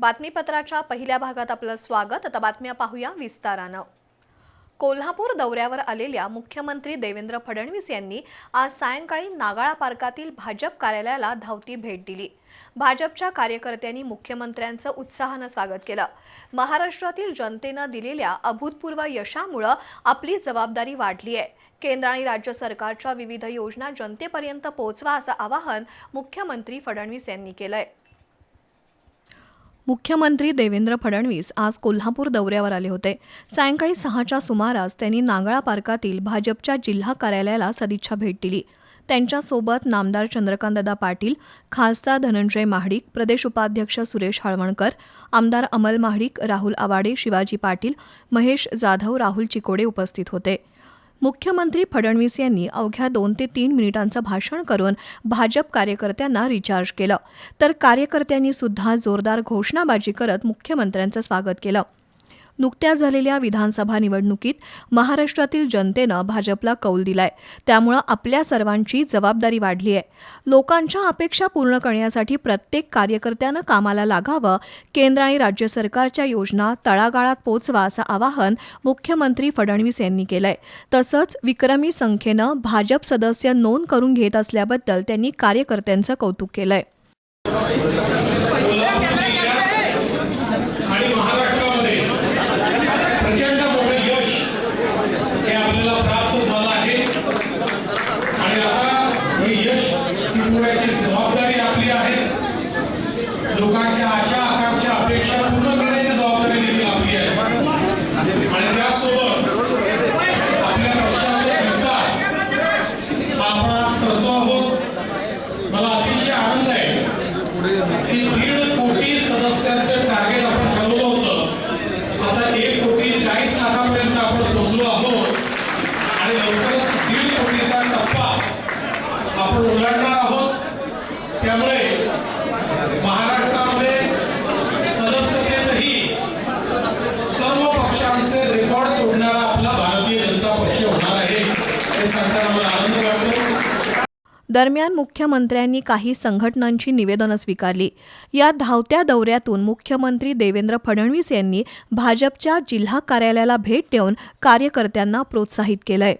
बातमीपत्राच्या पहिल्या भागात आपलं स्वागत. आता बातम्या पाहूया विस्तारानं. कोल्हापूर दौऱ्यावर आलेल्या मुख्यमंत्री देवेंद्र फडणवीस यांनी आज सायंकाळी नागाळा पार्कातील भाजप कार्यालयाला धावती भेट दिली. भाजपच्या कार्यकर्त्यांनी मुख्यमंत्र्यांचं उत्साहानं स्वागत केलं. महाराष्ट्रातील जनतेनं दिलेल्या अभूतपूर्व यशामुळं आपली जबाबदारी वाढली आहे. केंद्र आणि राज्य सरकारच्या विविध योजना जनतेपर्यंत पोहोचवा असं आवाहन मुख्यमंत्री फडणवीस यांनी केलं आहे मुख्यमंत्री देवेंद्र फडणवीस आज कोल्हापूर दौऱ्यावर आले होते. सायंकाळी सहाच्या सुमारास त्यांनी नांगळा पार्कातील भाजपच्या जिल्हा कार्यालयाला सदिच्छा भेट दिली. त्यांच्यासोबत नामदार चंद्रकांतदादा पाटील खासदार धनंजय महाडिक प्रदेश उपाध्यक्ष सुरेश हळवणकर आमदार अमल महाडिक राहुल आवाडे शिवाजी पाटील महेश जाधव राहुल चिकोडे उपस्थित होते. मुख्यमंत्री फडणवीस यांनी अवघ्या दोन ते तीन मिनिटांचं भाषण करून भाजप कार्यकर्त्यांना रिचार्ज केलं. तर कार्यकर्त्यांनी सुद्धा जोरदार घोषणाबाजी करत मुख्यमंत्र्यांचं स्वागत केलं. नुकत्याच झालेल्या विधानसभा निवडणुकीत महाराष्ट्रातील जनतेनं भाजपला कौल दिलाय. त्यामुळं आपल्या सर्वांची जबाबदारी वाढली आहे. लोकांच्या अपेक्षा पूर्ण करण्यासाठी प्रत्येक कार्यकर्त्यानं कामाला लागावं केंद्र आणि राज्य सरकारच्या योजना तळागाळात पोचवा असं आवाहन मुख्यमंत्री फडणवीस यांनी केलंय. तसंच विक्रमी संख्येनं भाजप सदस्य नोंद करून घेत असल्याबद्दल त्यांनी कार्यकर्त्यांचं कौतुक केलंय आणि महाराष्ट्रामध्ये प्रचंड मोठं यश हे आपल्याला प्राप्त झालं आहे आणि आता हे यश टिकवण्याची जबाबदारी आपली आहे लोकांच्या आशा आकांक्षा अपेक्षा पूर्ण करण्याची जबाबदारी देखील आपली आहे. आणि त्यासोबत आपल्या पक्षाचा विस्तार हा आपण आज करतो आहोत. मला अतिशय आनंद आहे. की दीड कोटी सदस्यांचं टार्गेट आपण ठरवलं होतं आता एक कोटी चाळीस लाखापर्यंत आपण पोहोचलो आहोत आणि लवकरच दीड कोटीचा टप्पा आपण ओलांडणार आहोत त्यामुळे महाराष्ट्रामध्ये सदस्यतेतही सर्व पक्षांचे रेकॉर्ड तोडणारा आपला भारतीय जनता पक्ष होणार आहे हे सांगताना मला आनंद वाटतो दरम्यान मुख्यमंत्र्यांनी काही संघटनांची निवेदनं स्वीकारली. या धावत्या दौऱ्यातून मुख्यमंत्री देवेंद्र फडणवीस यांनी भाजपच्या जिल्हा कार्यालयाला भेट देऊन कार्यकर्त्यांना प्रोत्साहित केलंय.